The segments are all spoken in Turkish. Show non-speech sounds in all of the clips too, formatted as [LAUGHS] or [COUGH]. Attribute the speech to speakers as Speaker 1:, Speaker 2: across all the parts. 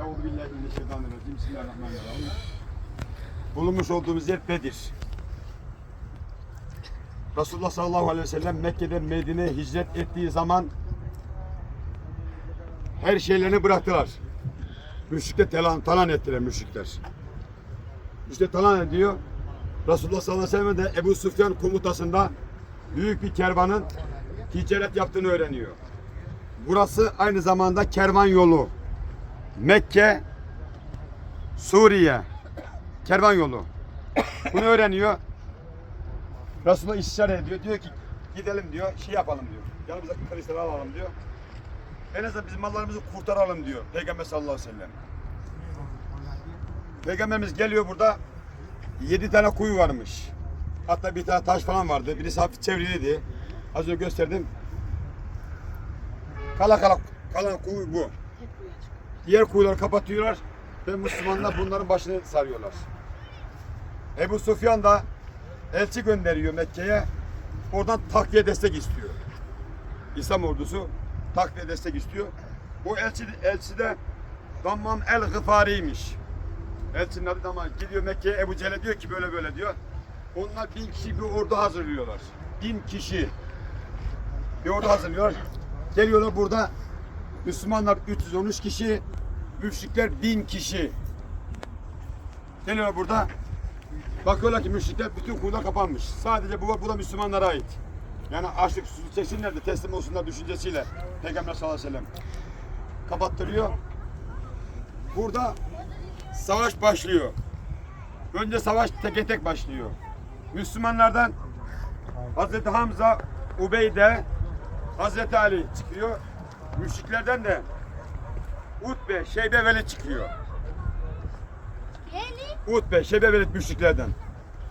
Speaker 1: Euzubillahimineşşeytanirracim. Bismillahirrahmanirrahim. Bulunmuş olduğumuz yer Bedir. Resulullah sallallahu aleyhi ve sellem Mekke'den Medine'ye hicret ettiği zaman her şeylerini bıraktılar. Müşrikler talan, talan ettiler müşrikler. İşte talan ediyor. Resulullah sallallahu aleyhi ve sellem de Ebu Süfyan komutasında büyük bir kervanın ticaret yaptığını öğreniyor. Burası aynı zamanda kervan yolu. Mekke, Suriye, kervan yolu. Bunu öğreniyor. Resulullah istişare ediyor. Diyor ki gidelim diyor, şey yapalım diyor. Yanımıza kılıçları alalım diyor. En azından bizim mallarımızı kurtaralım diyor Peygamber sallallahu aleyhi ve sellem. Peygamberimiz geliyor burada. Yedi tane kuyu varmış. Hatta bir tane taş falan vardı. Birisi hafif çevriliydi. Az önce gösterdim. Kala kala kalan kuyu bu. Diğer kuyuları kapatıyorlar ve Müslümanlar bunların başını sarıyorlar. Ebu Sufyan da elçi gönderiyor Mekke'ye. Oradan takviye destek istiyor. İslam ordusu takviye destek istiyor. O elçi, elçi de Dammam el Gıfari'ymiş. Elçinin adı Dammam. Gidiyor Mekke'ye Ebu Cehil'e diyor ki böyle böyle diyor. Onlar bin kişi bir ordu hazırlıyorlar. Bin kişi bir ordu hazırlıyor. Geliyorlar burada Müslümanlar 313 kişi, müşrikler 1000 kişi. Geliyorlar burada. Bakıyorlar ki müşrikler bütün kuyular kapanmış. Sadece bu, bu da Müslümanlara ait. Yani açlık susuzluk çeksinler de teslim olsunlar düşüncesiyle Peygamber sallallahu aleyhi ve sellem kapattırıyor. Burada savaş başlıyor. Önce savaş tek tek başlıyor. Müslümanlardan Hazreti Hamza, Ubeyde, Hazreti Ali çıkıyor. Müşriklerden de Utbe, Şeybe Velid çıkıyor. Utbe, Şeybe Velid müşriklerden.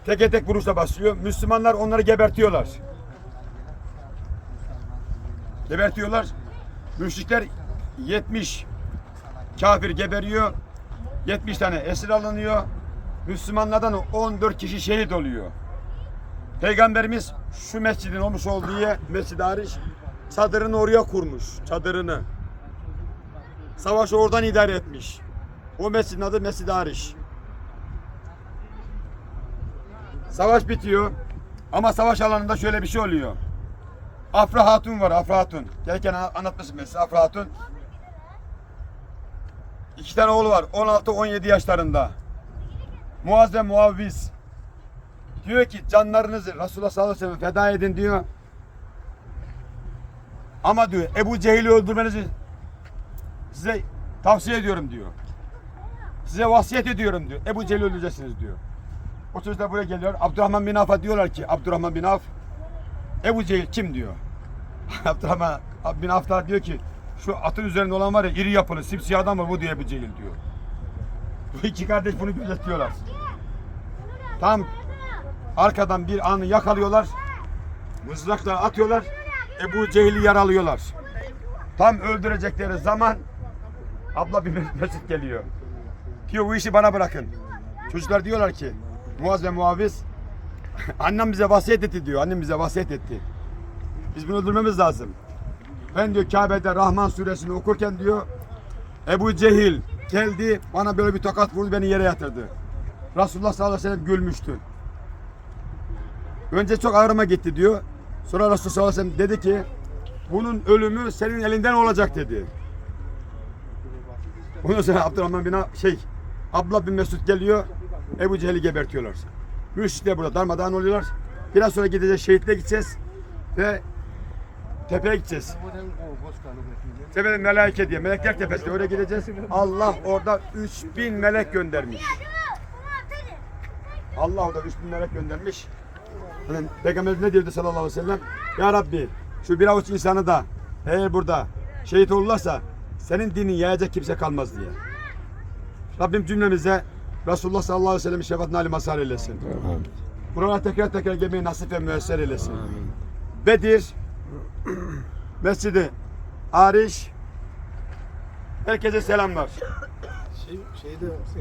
Speaker 1: Teke tek vuruşla başlıyor. Müslümanlar onları gebertiyorlar. Gebertiyorlar. Müşrikler 70 kafir geberiyor. 70 tane esir alınıyor. Müslümanlardan 14 kişi şehit oluyor. Peygamberimiz şu mescidin olmuş olduğu yer, Mescid-i Ariş, çadırını oraya kurmuş, çadırını. Savaşı oradan idare etmiş. O mescidin adı Mescid-i Ariş. Savaş bitiyor. Ama savaş alanında şöyle bir şey oluyor. Afra Hatun var, Afra Hatun. Gelirken an- anlatmışım ben size Afra Hatun. İki tane oğlu var, 16-17 yaşlarında. Muaz ve Muavviz. Diyor ki canlarınızı Resulullah sallallahu aleyhi ve sellem feda edin diyor. Ama diyor Ebu Cehil'i öldürmenizi size tavsiye ediyorum diyor. Size vasiyet ediyorum diyor. Ebu Cehil'i öldüreceksiniz diyor. O çocuklar buraya geliyor. Abdurrahman bin Avf'a diyorlar ki Abdurrahman bin Avf Ebu Cehil kim diyor. [LAUGHS] Abdurrahman bin Avf diyor ki şu atın üzerinde olan var ya iri yapılı simsiyah adam var bu diyor Ebu Cehil diyor. Bu iki kardeş bunu gözetliyorlar. Tam arkadan bir anı yakalıyorlar. Mızrakla atıyorlar. Ebu Cehil'i yaralıyorlar. Tam öldürecekleri zaman abla bir mesut geliyor. Diyor bu işi bana bırakın. Çocuklar diyorlar ki Muaz ve Muaviz [LAUGHS] annem bize vasiyet etti diyor. Annem bize vasiyet etti. Biz bunu öldürmemiz lazım. Ben diyor Kabe'de Rahman suresini okurken diyor Ebu Cehil geldi bana böyle bir tokat vurdu beni yere yatırdı. Resulullah sallallahu aleyhi ve sellem gülmüştü. Önce çok ağrıma gitti diyor. Sonra Resulullah sallallahu aleyhi ve sellem dedi ki bunun ölümü senin elinden olacak dedi. Ondan sonra Abdurrahman bin şey Abla bin Mesud geliyor. Ebu Cehil'i gebertiyorlar. Müşrikler burada darmadağın oluyorlar. Biraz sonra gideceğiz şehitle gideceğiz ve tepeye gideceğiz. Tepede melaike diye melekler tepesi oraya gideceğiz. Allah orada 3000 melek göndermiş. Allah orada 3000 melek göndermiş. Hani Peygamberimiz ne diyordu sallallahu aleyhi ve sellem? Ya Rabbi şu bir avuç insanı da eğer burada şehit olurlarsa senin dinin yayacak kimse kalmaz diye. Rabbim cümlemize Resulullah sallallahu aleyhi ve sellem'in şefaatine ali mazhar eylesin. Buralara tekrar tekrar gelmeyi nasip ve müesser eylesin. Bedir, Mescidi, Ariş, herkese selamlar.
Speaker 2: Şey, şeyde